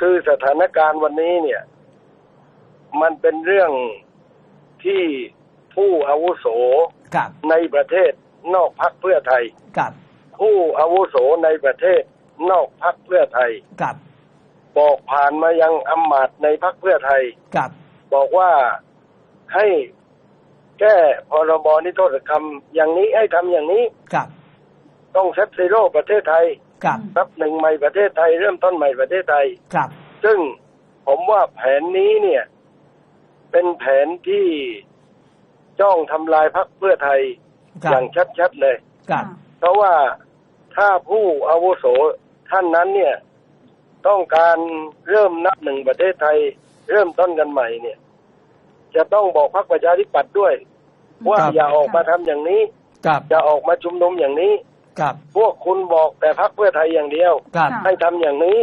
คือสถานการณ์วันนี้เนี่ย มันเป็นเรื่องที่ผู้อาวุโสครับในประเทศนอกพักเพื่อไทย ครับผู้อาวุโสในประเทศนอกพักเพื่อไทย ครับบอกผ่านมายังอำมาตย์ในพักเพื่อไทย ครับบอกว่าให้แก้พรบนิรโทษกรรมอย่างนี้ให้ทำอย่างนี้ ครับต้องเซตซีโร่ประเทศไทย ครับนับหนึ่งใหม่ประเทศไทยเริ่มต้นใหม่ประเทศไทยครับ ซึ่งผมว่าแผนนี้เนี่ย เป็นแผนที่จ้องทำลายพรรคเพื่อไทยครัอบย่างชัดๆเลยครับเพราะว่าถ้าผู้อาวุโสท่านนั้นเนี่ย ต้องการเริ่มนับหนึ่งประเทศไทย เริ่มต้นกันใหม่เนี่ย จะต้องบอกพรรคประชาธิปัตย์ด้วย ว่าครับอย่าออกมาทำอย่างนี้ครับอย่าออกมาชุมนุมอย่างนี้ ครับพวกคุณบอกแต่พรรคเพื่อไทยอย่างเดียวครับค่ะให้ทำอย่างนี้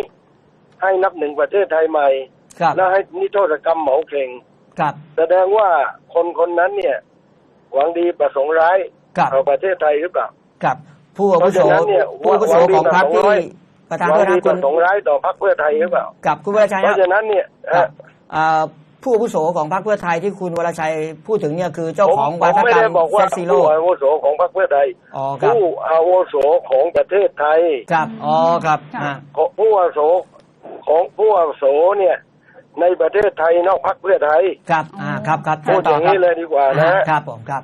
ให้นับหนึ่งประเทศไทยใหม่ครับแล้วให้นิรโทษกรรมเหมาเข่งครับ แสดงว่าคนคนนั้นเนี่ย หวังดีประสงค์ร้ายครับต่อประเทศไทยหรือเปล่าครับ ผู้อาวุโสเพราะฉะนั้นเนี่ยผู้อาวุโสหวังดีของพรรคประสงค์ที่ร้ายประธานหวัโทงษดีนะปคุระณสงค์ร้ายต่อพรรคเพื่อไทยหรือเปล่ากับคุณวรชัยเพครัราะบฉะนั้นเนี่ยครัฮะบอ่า ผู้อาวุโสของพรรคเพื่อไทยที่คุณวรชัยพูดถึงเนี่ยคือเจ้าผมของผวามทไม่กรรได้มบอกว่าเซตซีโร่ผู้อาวุโสของพรรคเพื่อไทยอ๋อครับผู้อาวุโสของประเทศไทยครับอ๋อครับค่ะอ่าของผู้อาวุโสของผู้อาวุโสเนี่ย ในประเทศไทยนอกพรรคเพื่อไทยครับอ่าครับครับพูดอย่างนี้เลยดีกว่านะอ่ครับผมครับ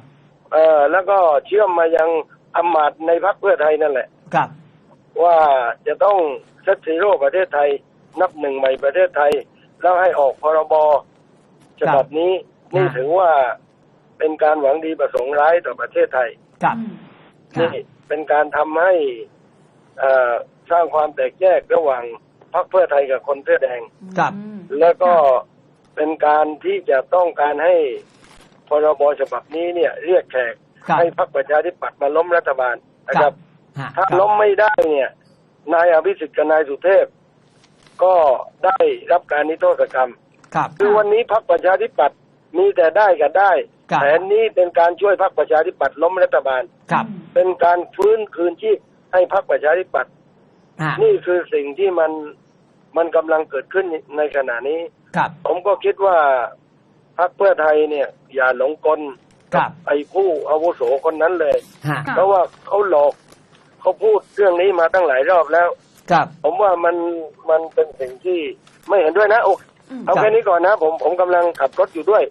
เออแล้วก็เชื่อมมายังอำมาตย์ในพรรคเพื่อไทยนั่นแหละครับ ว่าจะต้องเซตซีโร่ประเทศไทย นับหนึ่งใหม่ประเทศไทย แล้วให้ออกพรบ ฉบับนี้นี่อ่าถือว่าเป็นการหวังดีประสงค์ร้ายต่อประเทศไทยครับอืมนี่เป็นการทำให้เอ่อสร้างความแตกแยกระหว่างพรรคเพื่อไทยกับคนเสื้อแดงครับอืมแล้วก็เป็นการที่จะต้องการให้พรบฉบับนี้เนี่ย เรียกแขกครับให้พรรคประชาธิปัตย์มาล้มรัฐบาลนะครับฮะถ้าครับล้มไม่ได้เนี่ย นายอภิสิทธิ์กับนายสุเทพ ก็ได้รับการนิรโทษกรรม ครับคือวันนี้พรรคประชาธิปัตย์มีแต่ได้กับได้ครับ แผนนี้เป็นการช่วยพรรคประชาธิปัตย์ล้มรัฐบาล ครับเป็นการฟื้นคืนชีพให้พรรคประชาธิปัตย์ฮะนี่คือสิ่งที่มันมันกำลังเกิดขึ้นในขณะนี้ ครับ ผมก็คิดว่าพรรคเพื่อไทยเนี่ย อย่าหลงกลครับ ไอ้ผู้อาวุโสคนนั้นเลย ฮะค่ะเพราะว่าเขาหลอกเขาพูดเรื่องนี้มาตั้งหลายรอบแล้ว ครับ ผมว่ามันมันเป็นสิ่งที่ไม่เห็นด้วยนะโออืม เอาแค่นี้ก่อนนะผมผมกำลังขับรถอยู่ด้วย